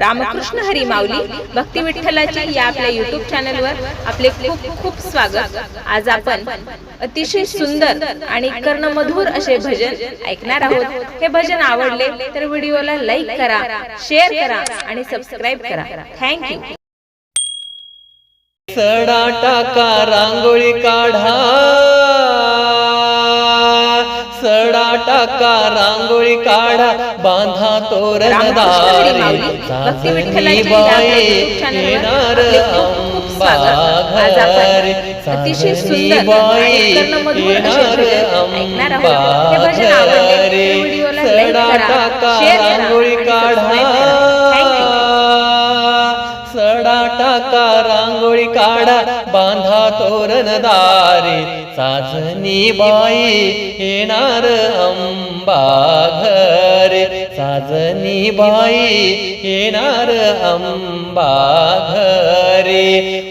रामकृष्ण हरी माऊली भक्ती विठ्ठलाची या आपल्या युट्यूब चॅनलवर आपले खूप खूप स्वागत. आज आपण अतिशय सुंदर आणि कर्णमधुर असे भजन ऐकणार आहोत. हे भजन आवडले तर व्हिडिओला लाईक करा शेअर करा आणि सबस्क्राईब करा. थँक्यू सडा टाका रांगोळी काढा. सडा टाका रांगोळी काढा बांधा तोरण रामकृष्ण हरी दारी. माऊली भक्ती साजणी विठ्ठलाच्या या बाई बांधा तोरण दारी साजनी बाई येणार अंबा घरे. साजनी बाई येणार अंबा घरे.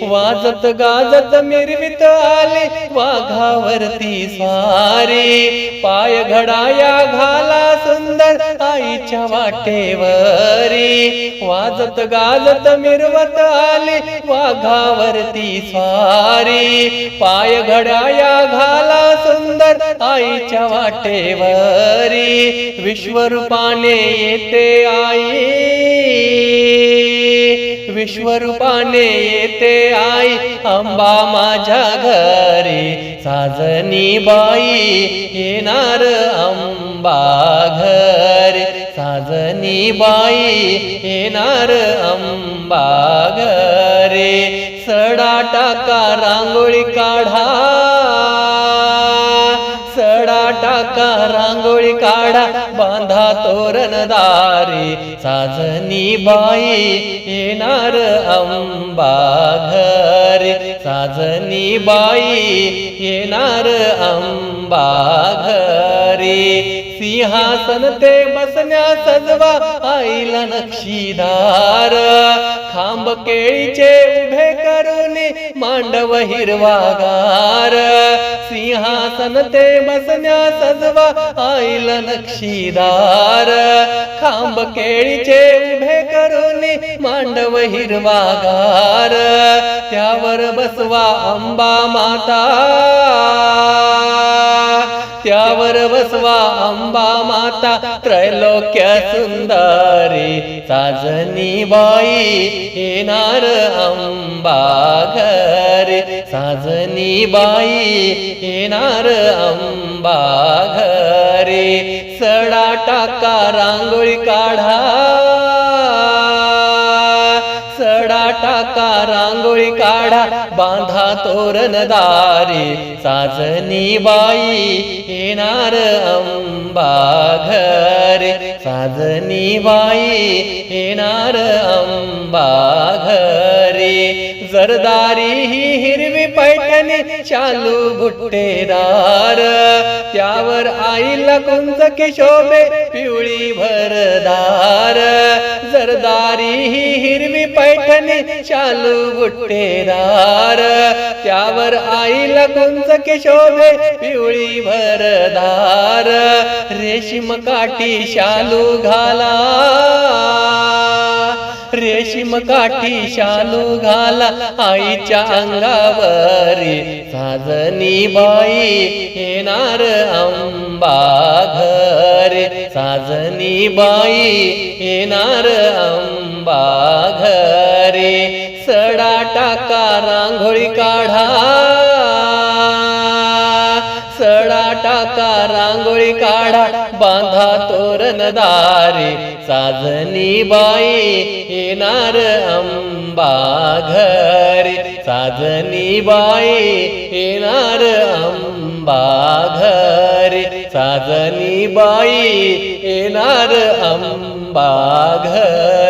वाजत गाजत मिरवित आले वाघावरती सारी पाय घडाया घाला सुंदर आईच्या वाटेवरी. वाजत गाजत मिरवत आले वाघावरती सारी पाय घडाया घाला सुंदर आईच्या वाटेवरी. विश्वरूपाने येते आई. विश्वरूपाने येते आई अंबा माझ्या घरी. साजनी बाई येणार अंबा घरी. साजनी बाई येणार अंबा घरी. सडा टाका रांगोळी काढा. सडा टाका रांगोळी काढा. बांधा तोरण दारी साजनी बाई येणार अंबा घरी. साजनी बाई येणार अंबा घरी. सिंहासन ते बसण्या सजवा आईला नक्षीदार. खांब केळीचे उभे करून मांडव हिरवागार. सिंहासन ते बसण्या सजवा आईल नक्षीदार खांब केळीचे उभे करून मांडव हिरवागार त्यावर बसवा अंबा माता. त्यावर बसवा अंबा माता. त्रैलोक्य सुंदरी साजनी बाई येणार अंबा घर. साजनी बाई येणार अंबा घरी सडा टाका रांगोळी काढा. सडा टाका रांगोळी काढा. बांधा तोरण दारी. साजनी बाई येणार अंबा घरी साजनी बाई येणार अंबा घरी जरदारी ही हिरवी पैठणी चालू त्यावर आईला कुंज किशोबे पिवळी भरदार. जरदारी ही हिरवी पैठणी चालू गुट्टेदार त्यावर आईला कुंज किशोबे पिवळी भरदार. रेशीम काठी शालू घाला. रेशीम काठी शालू घाला आईच्या अंगावरी. साजनी बाई येणार अंबा घरी. साजनी बाई येणार अंबा घरी. सडा टाका रांगोळी काढा. टाका रांगोळी काढा बांधा तोरण दारी. साजनी बाई येणार अंबा घरी. साजनी बाई येणार अंबा घरी. साजनी बाई येणार अंबा घरी.